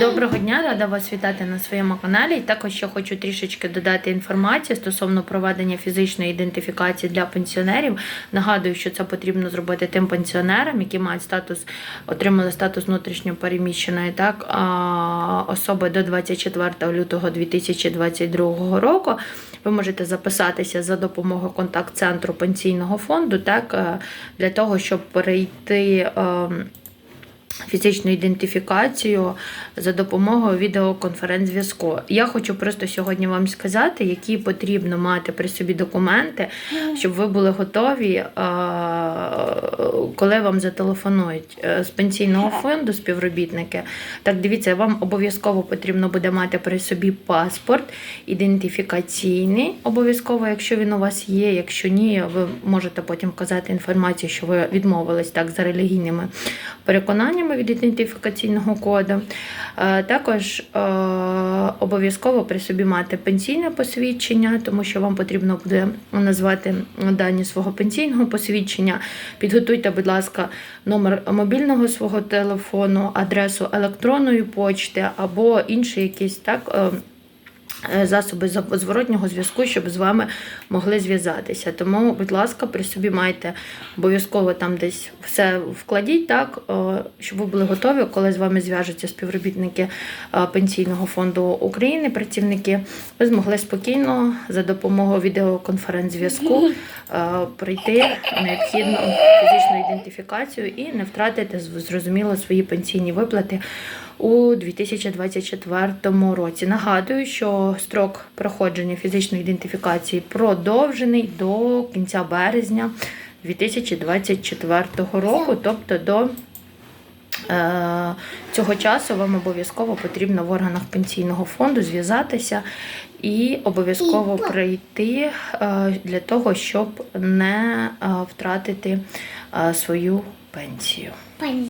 Доброго дня, рада вас вітати на своєму каналі. Також ще хочу трішечки додати інформацію стосовно проведення фізичної ідентифікації для пенсіонерів. Нагадую, що це потрібно зробити тим пенсіонерам, які мають статус, отримали статус внутрішньо переміщеної так, особи до 24 лютого 2022 року. Ви можете записатися за допомогою контакт-центру пенсійного фонду, так, е, для того, щоб перейти. Фізичну ідентифікацію за допомогою відеоконференц-зв'язку. Я хочу просто сьогодні вам сказати, які потрібно мати при собі документи, щоб ви були готові, е, коли вам зателефонують е, з пенсійного фонду співробітники. Так, дивіться, вам обов'язково потрібно буде мати при собі паспорт ідентифікаційний, обов'язково, якщо він у вас є. Якщо ні, ви можете потім вказати інформацію, що ви відмовились так за релігійними переконаннями від ідентифікаційного коду. Е, Також е, обов'язково при собі мати пенсійне посвідчення, тому що вам потрібно буде назвати дані свого пенсійного посвідчення. Підготуйте, будь ласка, номер мобільного свого телефону, адресу електронної почти або інші якісь так. Е, Засоби зворотнього зв'язку, щоб з вами могли зв'язатися. Тому, будь ласка, при собі майте обов'язково там десь все вкладіть, так, щоб ви були готові, коли з вами зв'яжуться співробітники е, Пенсійного фонду України, працівники, ви змогли спокійно за допомогою відеоконференц-зв'язку е, пройти необхідну фізичну ідентифікацію і не втратити зрозуміло свої пенсійні виплати у 2024 році. Нагадую, що строк проходження фізичної ідентифікації продовжений до кінця березня 2024 року, тобто до е, цього часу вам обов'язково потрібно в органах пенсійного фонду зв'язатися і обов'язково прийти е, для того, щоб не е, втратити свою пенсію.